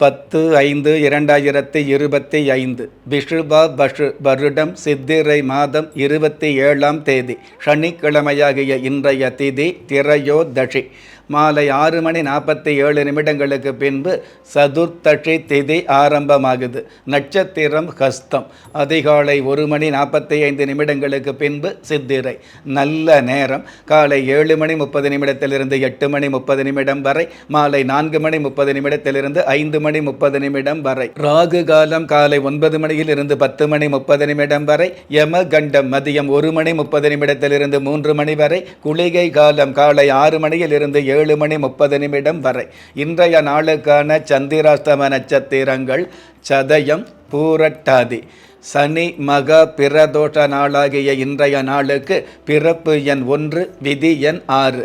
பத்து ஐந்து இரண்டாயிரத்தி இருபத்தி ஐந்து. விஷுபா பஷு வருடம் சித்திரை மாதம் இருபத்தி ஏழாம் தேதி. சனிக்கிழமையாகிய இன்றைய திதி திரையோதஷி மாலை ஆறு மணி நாற்பத்தி ஏழு நிமிடங்களுக்கு பின்பு சதுர்த்தஷி திதி ஆரம்பமாகுது. நட்சத்திரம் ஹஸ்தம். அதிகாலை ஒரு மணி நாற்பத்தி ஐந்து நிமிடங்களுக்கு பின்பு சித்திரை. நல்ல நேரம். காலை ஏழு மணி முப்பது நிமிடத்திலிருந்து எட்டு மணி முப்பது நிமிடம் வரை. மாலை நான்கு மணி முப்பது நிமிடத்திலிருந்து ஐந்து மணி முப்பது நிமிடம் வரை. ராகு காலம் காலை ஒன்பது மணியில் இருந்து பத்து மணி முப்பது நிமிடம் வரை. யம கண்டம் மதியம் ஒரு மணி முப்பது நிமிடத்திலிருந்து மூன்று மணி வரை. குளிகை காலம் காலை ஆறு மணியில் இருந்து ஏழு ஏழு மணி முப்பது நிமிடம் வரை. இன்றைய நாளுக்கான சந்திராஷ்டம நட்சத்திரங்கள் சதயம் பூரட்டாதி. சனி மக பிரதோஷ நாளாகிய இன்றைய நாளுக்கு பிறப்பு எண் ஒன்று விதி எண் ஆறு.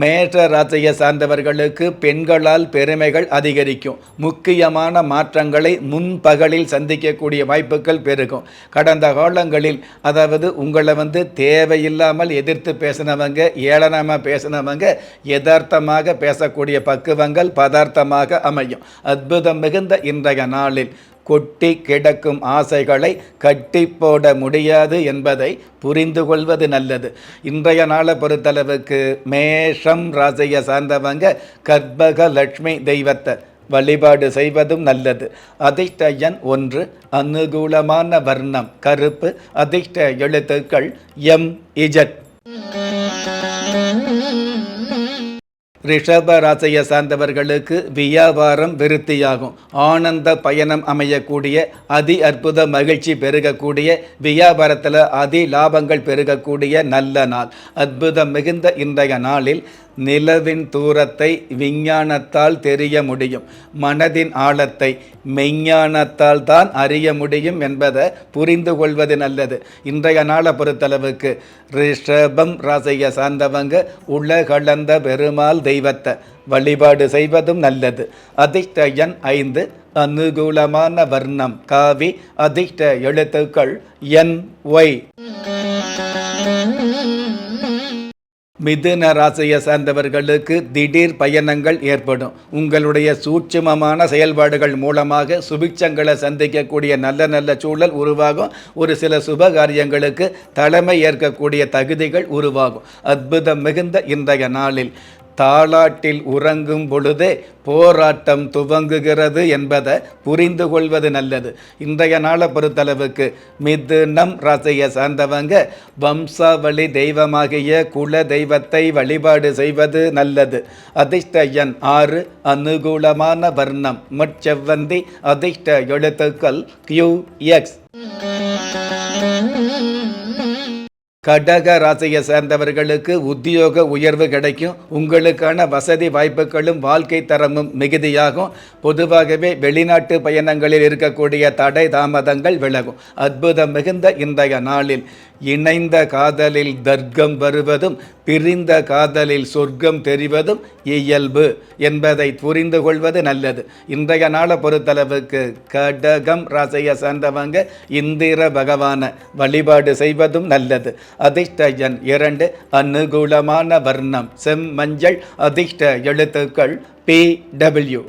மேஷ ராசியை சார்ந்தவர்களுக்கு பெண்களால் பெருமைகள் அதிகரிக்கும். முக்கியமான மாற்றங்களை முன்பகலில் சந்திக்கக்கூடிய வாய்ப்புகள் பெருகும். கடந்த காலங்களில் அதாவது உங்களை வந்து தேவையில்லாமல் எதிர்த்து பேசினவங்க ஏளனமாக பேசினவங்க யதார்த்தமாக பேசக்கூடிய பக்குவங்கள் பதார்த்தமாக அமையும். அற்புதம் மிகுந்த இன்றைய நாளில் கொட்டி கிடக்கும் ஆசைகளை கட்டி போட முடியாது என்பதை புரிந்து கொள்வது நல்லது. இன்றைய நாளை பொறுத்தளவுக்கு மேஷம் ராசியை சார்ந்தவங்க கர்ப்பகலட்சுமி தெய்வத்தை வழிபாடு செய்வதும் நல்லது. அதிர்ஷ்ட எண் ஒன்று அனுகூலமான வர்ணம் கருப்பு அதிர்ஷ்ட எழுத்துக்கள் எம் இஜட். ரிஷப ராசியை சார்ந்தவர்களுக்கு வியாபாரம் விருத்தியாகும். ஆனந்த பயணம் அமையக்கூடிய அதி அற்புத மகிழ்ச்சி பெருகக்கூடிய வியாபாரத்தில் அதி லாபங்கள் பெருகக்கூடிய நல்ல நாள். அற்புதம் மிகுந்த இன்றைய நாளில் நிலவின் தூரத்தை விஞ்ஞானத்தால் தெரிய முடியும். மனதின் ஆழத்தை மெய்ஞானத்தால் தான் அறிய முடியும் என்பதை புரிந்து கொள்வது நல்லது. இன்றைய நாளை பொறுத்தளவுக்கு ரிஷபம் ராசியை சார்ந்தவங்க உலகளந்த பெருமாள் தெய்வத்தை வழிபாடு செய்வதும் நல்லது. அதிர்ஷ்ட எண் ஐந்து அனுகூலமான வர்ணம். காவி அதிர்ஷ்ட எழுத்துக்கள் என் ஒய். மிதுன ராசியை சார்ந்தவர்களுக்கு திடீர் பயணங்கள் ஏற்படும். உங்களுடைய சூட்சுமமான செயல்பாடுகள் மூலமாக சுபிட்சங்களை சந்திக்கக்கூடிய நல்ல நல்ல சூழல் உருவாகும். ஒரு சில சுப காரியங்களுக்கு தலைமை ஏற்கக்கூடிய தகுதிகள் உருவாகும். அற்புதம் மிகுந்த இன்றைய நாளில். தாளாட்டில் உறங்கும் பொழுதே போராட்டம் துவங்குகிறது என்பதை புரிந்து கொள்வது நல்லது. இன்றைய நாளை பொறுத்தளவுக்கு மிதுனம் ராசியை சார்ந்தவங்க வம்சாவளி தெய்வமாகிய குல தெய்வத்தை வழிபாடு செய்வது நல்லது. அதிர்ஷ்ட எண் ஆறு அனுகூலமான வர்ணம். முட்செவ்வந்தி அதிர்ஷ்ட எழுத்துக்கள் கியூ எக்ஸ் கடக ராசியை சேர்ந்தவர்களுக்கு உத்தியோக உயர்வு கிடைக்கும். உங்களுக்கான வசதி வாய்ப்புகளும் வாழ்க்கை தரமும் மிகுதியாகும். பொதுவாகவே வெளிநாட்டு பயணங்களில் இருக்கக்கூடிய தடை தாமதங்கள் விலகும். அற்புதம் மிகுந்த இன்றைய நாளில். இணைந்த காதலில் தர்க்கம் வருவதும் பிரிந்த காதலில் சொர்க்கம் தெரிவதும் இயல்பு என்பதை புரிந்து கொள்வது நல்லது. இன்றைய நாளை பொறுத்தளவுக்கு கடகம் ராசையை சார்ந்தவங்க இந்திர பகவான வழிபாடு செய்வதும் நல்லது. அதிர்ஷ்ட எண் இரண்டு அனுகூலமான வர்ணம் செம்மஞ்சள் அதிர்ஷ்ட எழுத்துக்கள் பி டபிள்யூ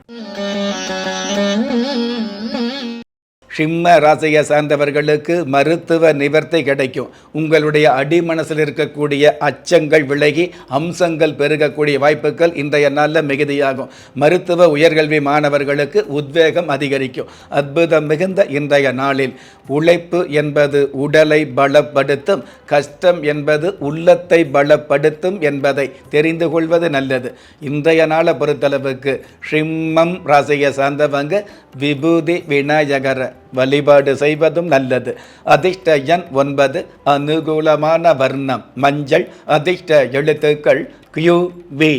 சிம்ம ராசியை சார்ந்தவர்களுக்கு மருத்துவ நிவர்த்தி கிடைக்கும். உங்களுடைய அடிமனசில் இருக்கக்கூடிய அச்சங்கள் விலகி அம்சங்கள் பெருகக்கூடிய வாய்ப்புகள் இன்றைய நாளில் மிகுதியாகும். மருத்துவ உயர்கல்வி மாணவர்களுக்கு உத்வேகம் அதிகரிக்கும். அற்புதம் மிகுந்த இன்றைய நாளில். உழைப்பு என்பது உடலை பலப்படுத்தும் கஷ்டம் என்பது உள்ளத்தை பலப்படுத்தும் என்பதை தெரிந்து கொள்வது நல்லது. இன்றைய நாளை பொறுத்தளவுக்கு ஷிம்மம் ராசியை சார்ந்தவங்க விபூதி விநாயகர வழிபாடு செய்வதும் நல்லது. அதிர்ஷ்ட எண் ஒன்பது அனுகூலமான வர்ணம் மஞ்சள் அதிர்ஷ்ட எழுத்துக்கள் கியூ வி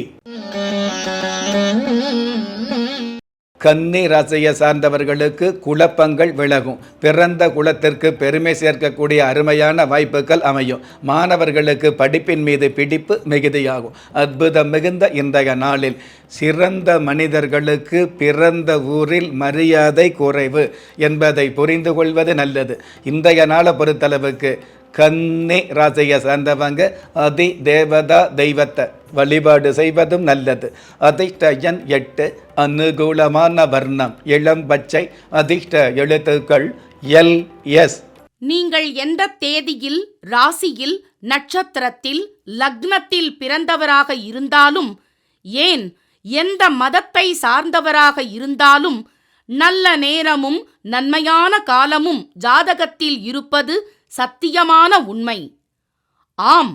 கன்னி ராசியை சார்ந்தவர்களுக்கு குழப்பங்கள் விலகும். பிறந்த குலத்திற்கு பெருமை சேர்க்கக்கூடிய அருமையான வாய்ப்புகள் அமையும். மாணவர்களுக்கு படிப்பின் மீது பிடிப்பு மிகுதியாகும். அற்புதம் மிகுந்த இன்றைய நாளில் சிறந்த மனிதர்களுக்கு பிறந்த ஊரில் மரியாதை குறைவு என்பதை புரிந்து கொள்வது நல்லது. இன்றைய நாளை பொறுத்தளவுக்கு கன்னி ராசியை சார்ந்தவங்க அதி தேவதா தெய்வத்தை வழிபாடு செய்வதும் நல்லது. அதிர்ஷ்ட எண் எட்டு அனுகூலமான வர்ணம். இளம் பச்சை அதிர்ஷ்ட எழுத்துக்கள் எல் எஸ். நீங்கள் எந்த தேதியில் ராசியில் நட்சத்திரத்தில் லக்னத்தில் பிறந்தவராக இருந்தாலும் ஏன் எந்த மதத்தை சார்ந்தவராக இருந்தாலும் நல்ல நேரமும் நன்மையான காலமும் ஜாதகத்தில் இருப்பது சத்தியமான உண்மை. ஆம்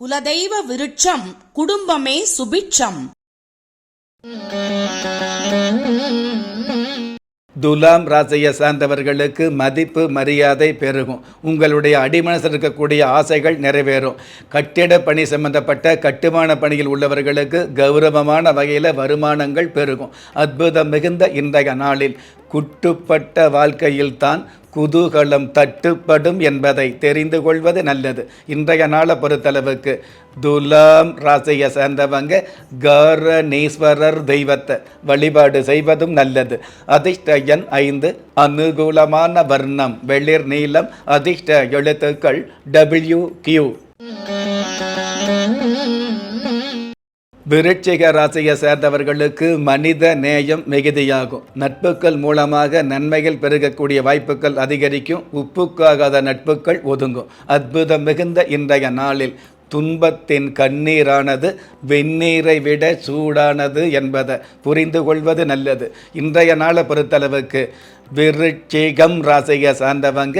குலதெய்வ விருட்சம் குடும்பமே சுபிட்சம். துலாம் ராசியை சார்ந்தவர்களுக்கு மதிப்பு மரியாதை பெருகும். உங்களுடைய அடிமனசில் இருக்கக்கூடிய ஆசைகள் நிறைவேறும். கட்டிட பணி சம்பந்தப்பட்ட கட்டுமான பணியில் உள்ளவர்களுக்கு கௌரவமான வகையில் வருமானங்கள் பெருகும். அற்புதம் மிகுந்த இன்றைய நாளில். குட்டுப்பட்ட வாழ்க்கையில்தான் குதூகலம் தட்டுப்படும் என்பதை தெரிந்து கொள்வது நல்லது. இன்றைய நாளை பொறுத்தளவுக்கு துலாம் ராசியை சேர்ந்தவங்க காரணீஸ்வரர் தெய்வத்தை வழிபாடு செய்வதும் நல்லது. அதிர்ஷ்ட எண் ஐந்து அனுகூலமான வர்ணம் வெளிர் நீளம் அதிர்ஷ்ட எழுத்துக்கள் டபிள்யூ கியூ விருட்சிக ராசியை சேர்ந்தவர்களுக்கு மனித நேயம் மிகுதியாகும். நட்புகள் மூலமாக நன்மைகள் பெருகக்கூடிய வாய்ப்புகள் அதிகரிக்கும். உப்புக்காகாத நட்புகள் ஒதுங்கும். அற்புதம் மிகுந்த இன்றைய நாளில் துன்பத்தின் கண்ணீரானது வெந்நீரை விட சூடானது என்பதை புரிந்து கொள்வது நல்லது. இன்றைய நாளை பொறுத்தளவுக்கு விருட்சிகம் ராசியை சார்ந்தவங்க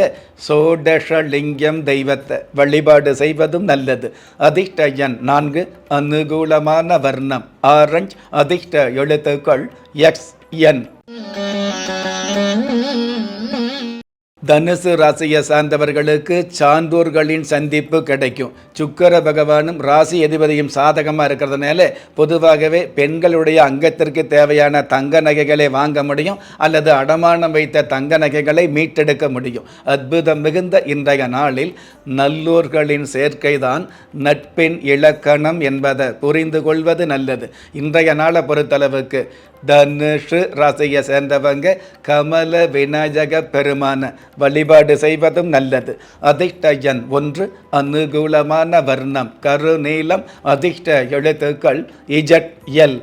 சோடஷலிங்கம் தெய்வத்தை வழிபாடு செய்வதும் நல்லது. அதிர்ஷ்ட எண் நான்கு அனுகூலமான வர்ணம். ஆரஞ்ச் அதிர்ஷ்ட எழுத்துக்கள் எக்ஸ் என் தனுசு ராசியை சார்ந்தவர்களுக்கு சான்றோர்களின் சந்திப்பு கிடைக்கும். சுக்கர பகவானும் ராசி அதிபதியும் சாதகமாக இருக்கிறதுனால பொதுவாகவே பெண்களுடைய அங்கத்திற்கு தேவையான தங்க நகைகளை வாங்க முடியும் அல்லது அடமானம் வைத்த தங்க நகைகளை மீட்டெடுக்க முடியும். அற்புதம் மிகுந்த இன்றைய நாளில் நல்லோர்களின் சேர்க்கைதான் நட்பின் இலக்கணம் என்பதை புரிந்து கொள்வது நல்லது. இன்றைய நாளை பொறுத்தளவுக்கு தனுஷு ராசியை சேர்ந்தவங்க கமல விநாயக பெருமான வழிபாடு செய்வதும் நல்லது. அதிர்ஷ்ட எண் ஒன்று அனுகூலமான வர்ணம் கருநீலம் அதிர்ஷ்ட எழுத்துக்கள் இஜட் எல்.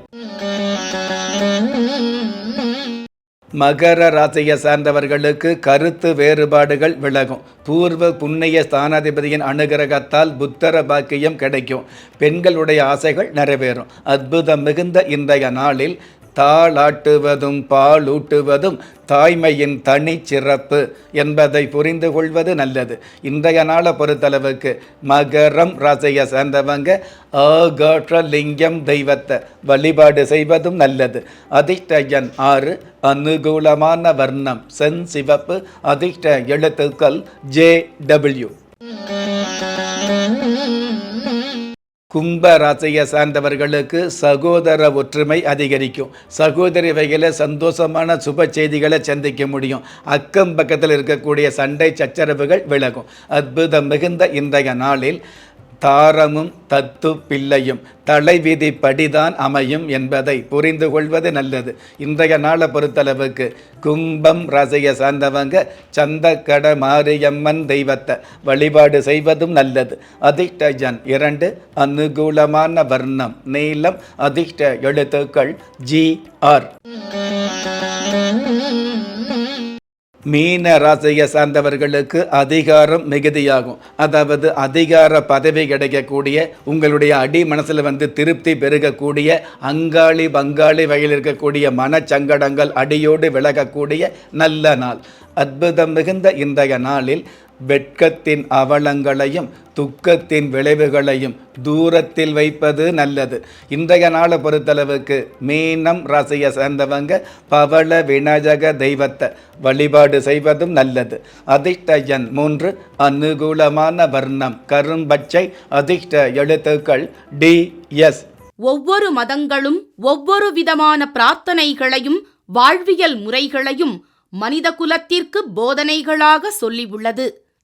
மகர ராசியை சார்ந்தவர்களுக்கு கருத்து வேறுபாடுகள் விலகும். பூர்வ புண்ணிய ஸ்தானாதிபதியின் அனுகிரகத்தால் புத்தர பாக்கியம் கிடைக்கும். பெண்களுடைய ஆசைகள் நிறைவேறும். அற்புதம் மிகுந்த இன்றைய நாளில் தாளாட்டுவதும் பாலூட்டுவதும் தாய்மையின் தனி சிறப்பு என்பதை புரிந்து கொள்வது நல்லது. இன்றைய நாளை பொறுத்தளவுக்கு மகரம் ராசியை சேர்ந்தவங்க ஆகாற்றலிங்கம் தெய்வத்தை வழிபாடு செய்வதும் நல்லது. அதிர்ஷ்ட ஆறு அனுகூலமான வர்ணம் சென் சிவப்பு அதிர்ஷ்ட எழுத்துக்கள் ஜே டபிள்யூ. கும்ப ராசியை சார்ந்தவர்களுக்கு சகோதர ஒற்றுமை அதிகரிக்கும். சகோதரி வகையில் சந்தோஷமான சுப செய்திகளை சந்திக்க முடியும். அக்கம் பக்கத்தில் இருக்கக்கூடிய சண்டை சச்சரவுகள் விலகும். அற்புதம் மிகுந்த இன்றைய நாளில் தாரமும் தத்து பிள்ளையும் தலைவிதிப்படிதான் அமையும் என்பதை புரிந்து கொள்வது நல்லது. இன்றைய நாளை பொறுத்தளவுக்கு கும்பம் ரசைய சார்ந்தவங்க சந்தக்கட மாரியம்மன் தெய்வத்தை வழிபாடு செய்வதும் நல்லது. அதிர்ஷ்டஜன் இரண்டு அனுகூலமான வர்ணம் நீளம் அதிர்ஷ்ட எழுத்துக்கள் ஜி ஆர். மீன ராசியை சார்ந்தவர்களுக்கு அதிகாரம் மிகுதியாகும். அதாவது அதிகார பதவி கிடைக்கக்கூடிய உங்களுடைய அடி மனசில் வந்து திருப்தி பெருகக்கூடிய அங்காளி பங்காளி வகையில் இருக்கக்கூடிய மனச்சங்கடங்கள் அடியோடு விலகக்கூடிய நல்ல நாள். அற்புதம் மிகுந்த இன்றைய நாளில் வெட்கத்தின் அவலங்களையும் துக்கத்தின் விளைவுகளையும் தூரத்தில் வைப்பது நல்லது. இன்றைய நாளை பொறுத்தளவுக்கு மீனம் ராசியை சேர்ந்தவங்க பவள விநாயக தெய்வத்தை வழிபாடு செய்வதும் நல்லது. அதிர்ஷ்ட எண் மூன்று அனுகூலமான வர்ணம் கரும்பச்சை அதிர்ஷ்ட எழுத்துக்கள் டி எஸ். ஒவ்வொரு மதங்களும் ஒவ்வொரு விதமான பிரார்த்தனைகளையும் வாழ்வியல் முறைகளையும் மனித குலத்திற்கு போதனைகளாக சொல்லியுள்ளது